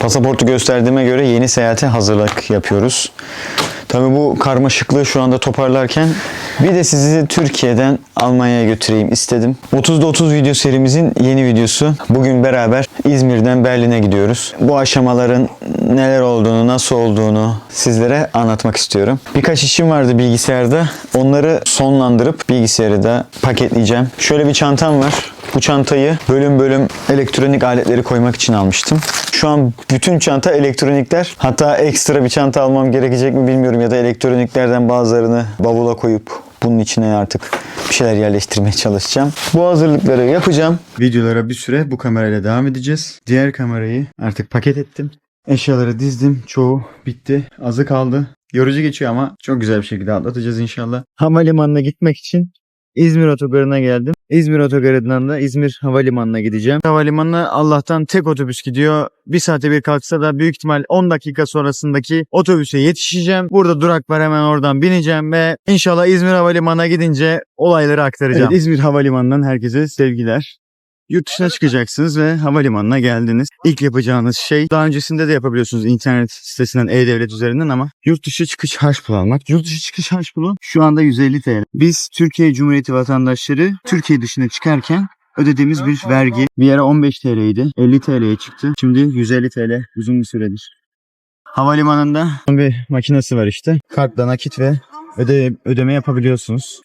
Pasaportu gösterdiğime göre yeni seyahate hazırlık yapıyoruz. Tabii bu karmaşıklığı şu anda toparlarken bir de sizi Türkiye'den Almanya'ya götüreyim istedim. 30'da 30 video serimizin yeni videosu. Bugün beraber İzmir'den Berlin'e gidiyoruz. Bu aşamaların neler olduğunu, nasıl olduğunu sizlere anlatmak istiyorum. Birkaç işim vardı bilgisayarda. Onları sonlandırıp bilgisayarı da paketleyeceğim. Şöyle bir çantam var. Bu çantayı bölüm bölüm elektronik aletleri koymak için almıştım. Şu an bütün çanta elektronikler. Hatta ekstra bir çanta almam gerekecek mi bilmiyorum ya da elektroniklerden bazılarını bavula koyup bunun içine artık bir şeyler yerleştirmeye çalışacağım. Bu hazırlıkları yapacağım. Videolara bir süre bu kamerayla devam edeceğiz. Diğer kamerayı artık paket ettim. Eşyaları dizdim. Çoğu bitti. Azı kaldı. Yorucu geçiyor ama çok güzel bir şekilde atlatacağız inşallah. Havalimanına gitmek için İzmir otogarına geldim. İzmir otogarından da İzmir Havalimanı'na gideceğim. Havalimanına Allah'tan tek otobüs gidiyor. Bir saate bir kalksa da büyük ihtimal 10 dakika sonrasındaki otobüse yetişeceğim. Burada durak var hemen oradan bineceğim ve inşallah İzmir Havalimanı'na gidince olayları aktaracağım. Evet, İzmir Havalimanı'ndan herkese sevgiler. Yurt dışına çıkacaksınız ve havalimanına geldiniz. İlk yapacağınız şey daha öncesinde de yapabiliyorsunuz internet sitesinden e-devlet üzerinden ama yurt dışı çıkış harç pulu almak. Yurt dışı çıkış harç pulu şu anda 150 TL. Biz Türkiye Cumhuriyeti vatandaşları Türkiye dışına çıkarken ödediğimiz bir vergi bir ara 15 TL idi. 50 TL'ye çıktı. Şimdi 150 TL uzun bir süredir. Havalimanında bir makinesi var işte. Kartla nakit ve öde, ödeme yapabiliyorsunuz.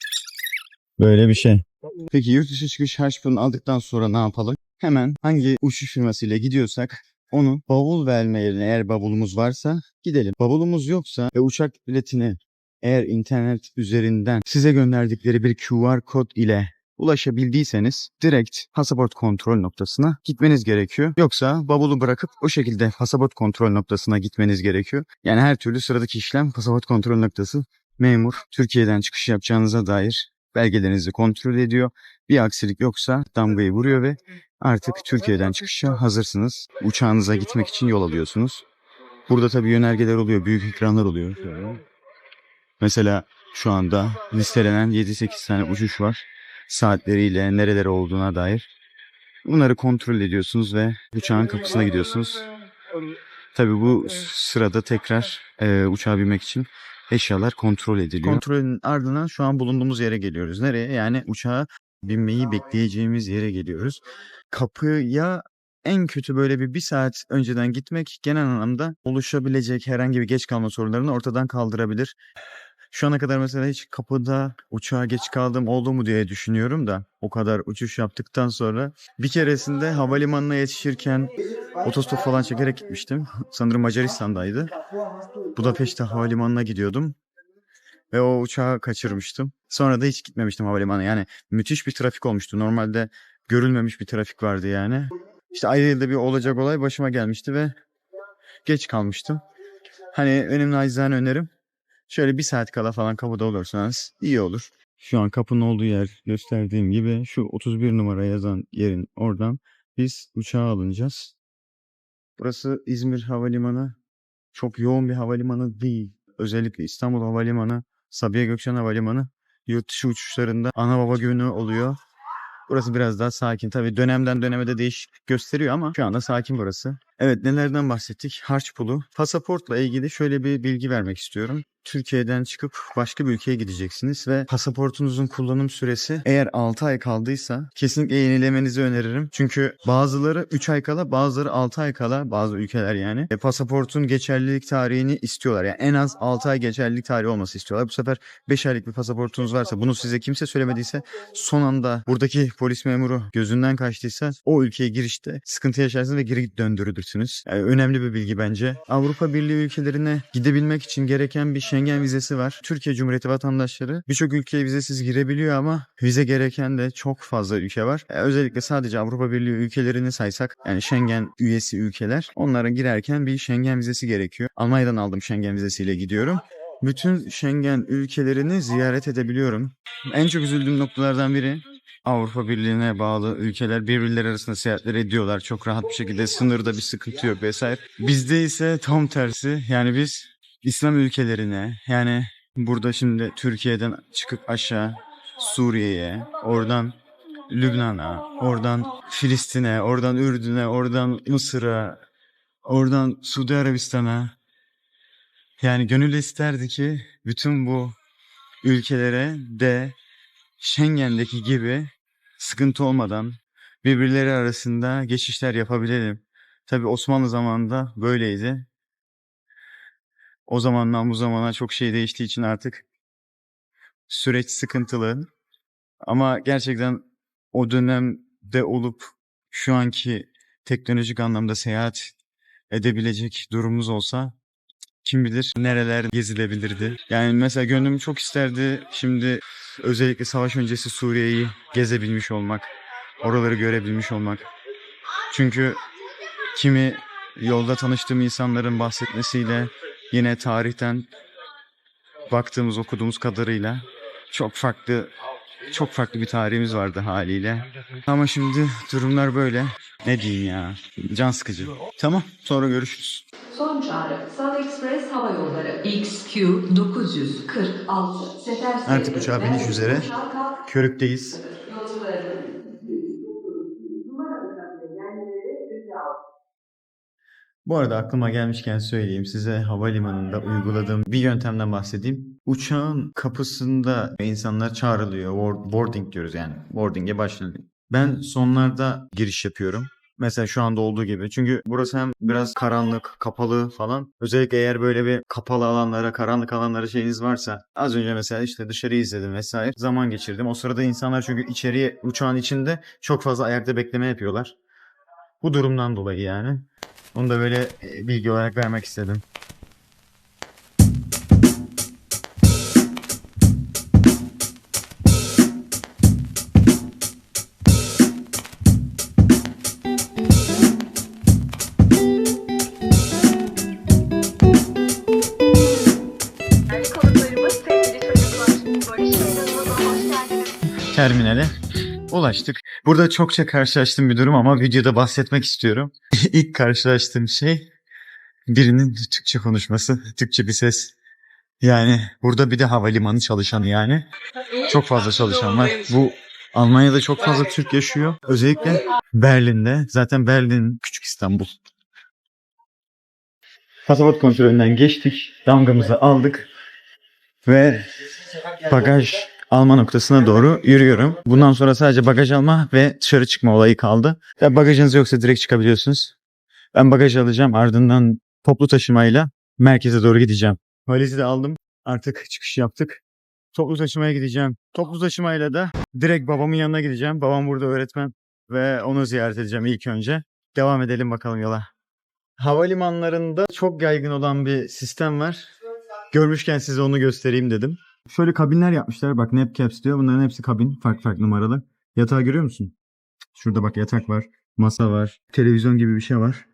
Böyle bir şey. Peki yurt dışı çıkış harç pulunu aldıktan sonra ne yapalım? Hemen hangi uçuş firmasıyla gidiyorsak onu bavul verme yerine eğer bavulumuz varsa gidelim. Bavulumuz yoksa ve uçak biletini eğer internet üzerinden size gönderdikleri bir QR kod ile ulaşabildiyseniz direkt pasaport kontrol noktasına gitmeniz gerekiyor. Yoksa bavulu bırakıp o şekilde pasaport kontrol noktasına gitmeniz gerekiyor. Yani her türlü sıradaki işlem pasaport kontrol noktası memur Türkiye'den çıkış yapacağınıza dair belgelerinizi kontrol ediyor. Bir aksilik yoksa damgayı vuruyor ve artık Türkiye'den çıkışa hazırsınız. Uçağınıza gitmek için yol alıyorsunuz. Burada tabii yönergeler oluyor, büyük ekranlar oluyor. Mesela şu anda listelenen 7-8 tane uçuş var. Saatleriyle nerelere olduğuna dair. Bunları kontrol ediyorsunuz ve uçağın kapısına gidiyorsunuz. Tabii bu sırada tekrar e, uçağa binmek için eşyalar kontrol ediliyor. Kontrolün ardından şu an bulunduğumuz yere geliyoruz. Nereye? Yani uçağa binmeyi bekleyeceğimiz yere geliyoruz. Kapıya en kötü böyle bir bir saat önceden gitmek genel anlamda oluşabilecek herhangi bir geç kalma sorunlarını ortadan kaldırabilir. Şu ana kadar mesela hiç kapıda uçağa geç kaldım oldu mu diye düşünüyorum da o kadar uçuş yaptıktan sonra bir keresinde havalimanına yetişirken otostop falan çekerek gitmiştim. Sanırım Macaristan'daydı. Budapeşte havalimanına gidiyordum ve o uçağı kaçırmıştım. Sonra da hiç gitmemiştim havalimanına. Yani müthiş bir trafik olmuştu. Normalde görülmemiş bir trafik vardı yani. İşte ayrı yılda bir olacak olay başıma gelmişti ve geç kalmıştım. Hani benim nacizane önerim şöyle bir saat kala falan kapıda olursanız iyi olur. Şu an kapının olduğu yer gösterdiğim gibi şu 31 numara yazan yerin oradan biz uçağa alınacağız. Burası İzmir Havalimanı. Çok yoğun bir havalimanı değil. Özellikle İstanbul Havalimanı, Sabiha Gökçen Havalimanı yurt dışı uçuşlarında ana baba günü oluyor. Burası biraz daha sakin. Tabii dönemden döneme de değişiklik gösteriyor ama şu anda sakin burası. Evet nelerden bahsettik? Harç pulu. Pasaportla ilgili şöyle bir bilgi vermek istiyorum. Türkiye'den çıkıp başka bir ülkeye gideceksiniz ve pasaportunuzun kullanım süresi eğer 6 ay kaldıysa kesinlikle yenilemenizi öneririm. Çünkü bazıları 3 ay kala bazıları 6 ay kala bazı ülkeler yani e, pasaportun geçerlilik tarihini istiyorlar. Yani en az 6 ay geçerlilik tarihi olması istiyorlar. Bu sefer 5 aylık bir pasaportunuz varsa bunu size kimse söylemediyse son anda buradaki polis memuru gözünden kaçtıysa o ülkeye girişte sıkıntı yaşarsınız ve geri döndürülürsünüz. Yani önemli bir bilgi bence. Avrupa Birliği ülkelerine gidebilmek için gereken bir Schengen vizesi var. Türkiye Cumhuriyeti vatandaşları birçok ülkeye vizesiz girebiliyor ama vize gereken de çok fazla ülke var. E, özellikle sadece Avrupa Birliği ülkelerini saysak yani Schengen üyesi ülkeler onlara girerken bir Schengen vizesi gerekiyor. Almanya'dan aldım Schengen vizesiyle gidiyorum. Bütün Schengen ülkelerini ziyaret edebiliyorum. En çok üzüldüğüm noktalardan biri Avrupa Birliği'ne bağlı ülkeler birbirleri arasında seyahatler ediyorlar. Çok rahat bir şekilde sınırda bir sıkıntı yok vesaire. Bizde ise tam tersi. Yani biz İslam ülkelerine yani burada şimdi Türkiye'den çıkıp aşağı Suriye'ye, oradan Lübnan'a, oradan Filistin'e, oradan Ürdün'e, oradan Mısır'a, oradan Suudi Arabistan'a yani gönül isterdi ki bütün bu ülkelere de Schengen'deki gibi sıkıntı olmadan birbirleri arasında geçişler yapabilelim. Tabi Osmanlı zamanında böyleydi. O zamandan bu zamana çok şey değiştiği için artık süreç sıkıntılı. Ama gerçekten o dönemde olup şu anki teknolojik anlamda seyahat edebilecek durumumuz olsa kim bilir nereler gezilebilirdi. Yani mesela gönlüm çok isterdi şimdi özellikle savaş öncesi Suriye'yi gezebilmiş olmak, oraları görebilmiş olmak. Çünkü kimi yolda tanıştığım insanların bahsetmesiyle yine tarihten baktığımız okuduğumuz kadarıyla çok farklı çok farklı bir tarihimiz vardı haliyle. Ama şimdi durumlar böyle. Ne diyeyim ya? Can sıkıcı. Tamam sonra görüşürüz. Son çağrı Hava Yolları XQ 946 sefer Artık uçağa biniş üzere. Körük'teyiz. Bu arada aklıma gelmişken söyleyeyim size havalimanında uyguladığım bir yöntemden bahsedeyim. Uçağın kapısında insanlar çağrılıyor. Board- Boarding diyoruz yani. Boarding'e başlanıyor. Ben sonlarda giriş yapıyorum. Mesela şu anda olduğu gibi. Çünkü burası hem biraz karanlık, kapalı falan. Özellikle eğer böyle bir kapalı alanlara, karanlık alanlara şeyiniz varsa. Az önce mesela işte dışarıyı izledim vesaire. Zaman geçirdim. O sırada insanlar çünkü içeriye uçağın içinde çok fazla ayakta bekleme yapıyorlar. Bu durumdan dolayı yani. Onu da böyle e, bilgi olarak vermek istedim. Ulaştık. Burada çokça karşılaştığım bir durum ama videoda bahsetmek istiyorum. İlk karşılaştığım şey birinin Türkçe konuşması, Türkçe bir ses. Yani burada bir de havalimanı çalışanı yani. Çok fazla çalışan var. Bu Almanya'da çok fazla Türk yaşıyor. Özellikle Berlin'de. Zaten Berlin küçük İstanbul. Pasaport kontrolünden geçtik. Damgamızı aldık. Ve bagaj alma noktasına doğru yürüyorum. Bundan sonra sadece bagaj alma ve dışarı çıkma olayı kaldı. Ya bagajınız yoksa direkt çıkabiliyorsunuz. Ben bagaj alacağım ardından toplu taşımayla merkeze doğru gideceğim. Valizi de aldım. Artık çıkış yaptık. Toplu taşımaya gideceğim. Toplu taşımayla da direkt babamın yanına gideceğim. Babam burada öğretmen ve onu ziyaret edeceğim ilk önce. Devam edelim bakalım yola. Havalimanlarında çok yaygın olan bir sistem var. Görmüşken size onu göstereyim dedim. Şöyle kabinler yapmışlar. Bak Napcaps diyor. Bunların hepsi kabin. Farklı farklı numaralı. Yatağı görüyor musun? Şurada bak yatak var. Masa var. Televizyon gibi bir şey var.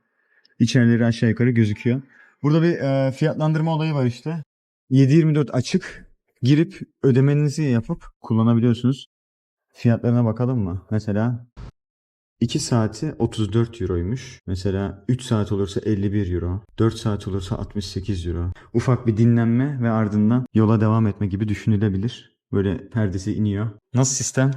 İçerileri aşağı yukarı gözüküyor. Burada bir e, fiyatlandırma olayı var işte. 7.24 açık. Girip ödemenizi yapıp kullanabiliyorsunuz. Fiyatlarına bakalım mı? Mesela 2 saati 34 euroymuş. Mesela 3 saat olursa 51 euro. 4 saat olursa 68 euro. Ufak bir dinlenme ve ardından yola devam etme gibi düşünülebilir. Böyle perdesi iniyor. Nasıl sistem?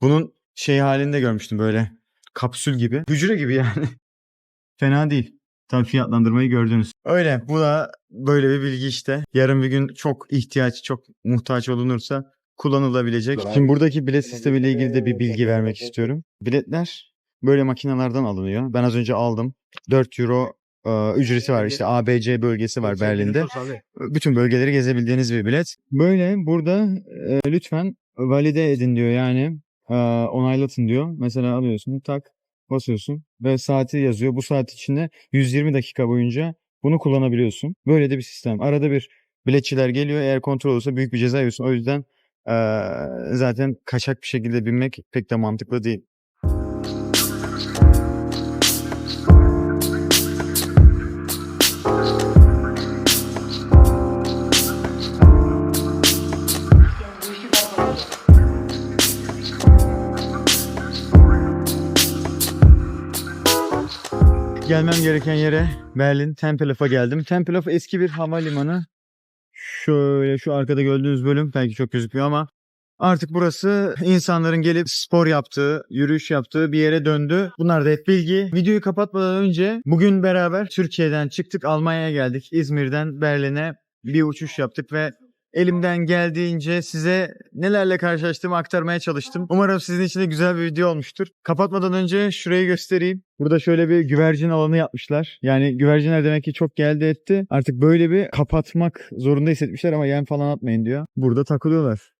Bunun şey halinde görmüştüm böyle kapsül gibi. Hücre gibi yani. Fena değil. Tabii fiyatlandırmayı gördünüz. Öyle. Bu da böyle bir bilgi işte. Yarın bir gün çok ihtiyaç, çok muhtaç olunursa kullanılabilecek. Şimdi buradaki bilet sistemiyle ilgili de bir bilgi vermek istiyorum. Biletler böyle makinelerden alınıyor. Ben az önce aldım. 4 euro e, ücreti var. İşte ABC bölgesi var Berlin'de. Bütün bölgeleri gezebildiğiniz bir bilet. Böyle burada e, lütfen valide edin diyor yani. E, onaylatın diyor. Mesela alıyorsun tak basıyorsun ve saati yazıyor. Bu saat içinde 120 dakika boyunca bunu kullanabiliyorsun. Böyle de bir sistem. Arada bir biletçiler geliyor. Eğer kontrol olursa büyük bir ceza yiyorsun. O yüzden zaten kaçak bir şekilde binmek pek de mantıklı değil. Gelmem gereken yere Berlin Tempelhof'a geldim. Tempelhof eski bir havalimanı. Şöyle şu arkada gördüğünüz bölüm belki çok gözükmüyor ama Artık burası insanların gelip spor yaptığı, yürüyüş yaptığı bir yere döndü. Bunlar da hep bilgi. Videoyu kapatmadan önce bugün beraber Türkiye'den çıktık, Almanya'ya geldik. İzmir'den Berlin'e bir uçuş yaptık ve elimden geldiğince size nelerle karşılaştığımı aktarmaya çalıştım. Umarım sizin için de güzel bir video olmuştur. Kapatmadan önce şurayı göstereyim. Burada şöyle bir güvercin alanı yapmışlar. Yani güvercinler demek ki çok geldi etti. Artık böyle bir kapatmak zorunda hissetmişler ama yem falan atmayın diyor. Burada takılıyorlar.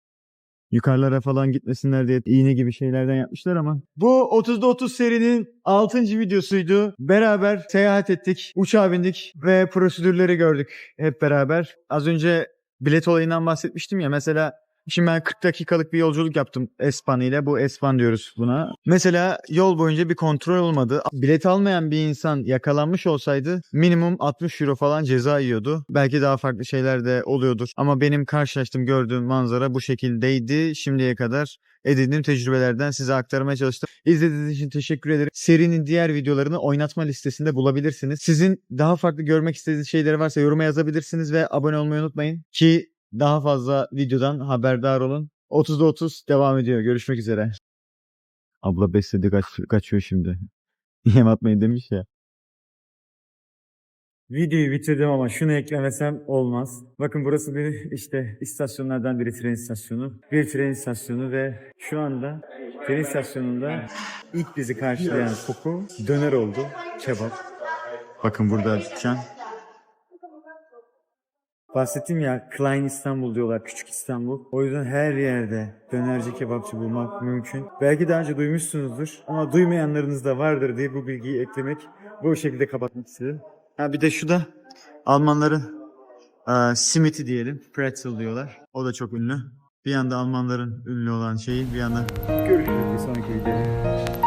Yukarılara falan gitmesinler diye iğne gibi şeylerden yapmışlar ama. Bu 30'da 30 serinin 6. videosuydu. Beraber seyahat ettik, uçağa bindik ve prosedürleri gördük hep beraber. Az önce bilet olayından bahsetmiştim ya mesela Şimdi ben 40 dakikalık bir yolculuk yaptım Espan ile. Bu Espan diyoruz buna. Mesela yol boyunca bir kontrol olmadı. Bilet almayan bir insan yakalanmış olsaydı minimum 60 euro falan ceza yiyordu. Belki daha farklı şeyler de oluyordur. Ama benim karşılaştığım gördüğüm manzara bu şekildeydi. Şimdiye kadar edindiğim tecrübelerden size aktarmaya çalıştım. İzlediğiniz için teşekkür ederim. Serinin diğer videolarını oynatma listesinde bulabilirsiniz. Sizin daha farklı görmek istediğiniz şeyleri varsa yoruma yazabilirsiniz ve abone olmayı unutmayın ki daha fazla videodan haberdar olun. 30'da 30 devam ediyor. Görüşmek üzere. Abla besledi kaç, kaçıyor şimdi. Yem atmayın demiş ya. Videoyu bitirdim ama şunu eklemesem olmaz. Bakın burası bir işte istasyonlardan biri tren istasyonu. Bir tren istasyonu ve şu anda tren istasyonunda ilk bizi karşılayan koku döner oldu. Kebap. Bakın burada dükkan. Bahsettim ya Klein İstanbul diyorlar, küçük İstanbul. O yüzden her yerde dönerci kebapçı bulmak mümkün. Belki daha önce duymuşsunuzdur ama duymayanlarınız da vardır diye bu bilgiyi eklemek, bu şekilde kapatmak istedim. Ha bir de şu da Almanların e, simiti diyelim, pretzel diyorlar. O da çok ünlü. Bir yanda Almanların ünlü olan şeyi, bir yandan görüşürüz bir sonraki videoda.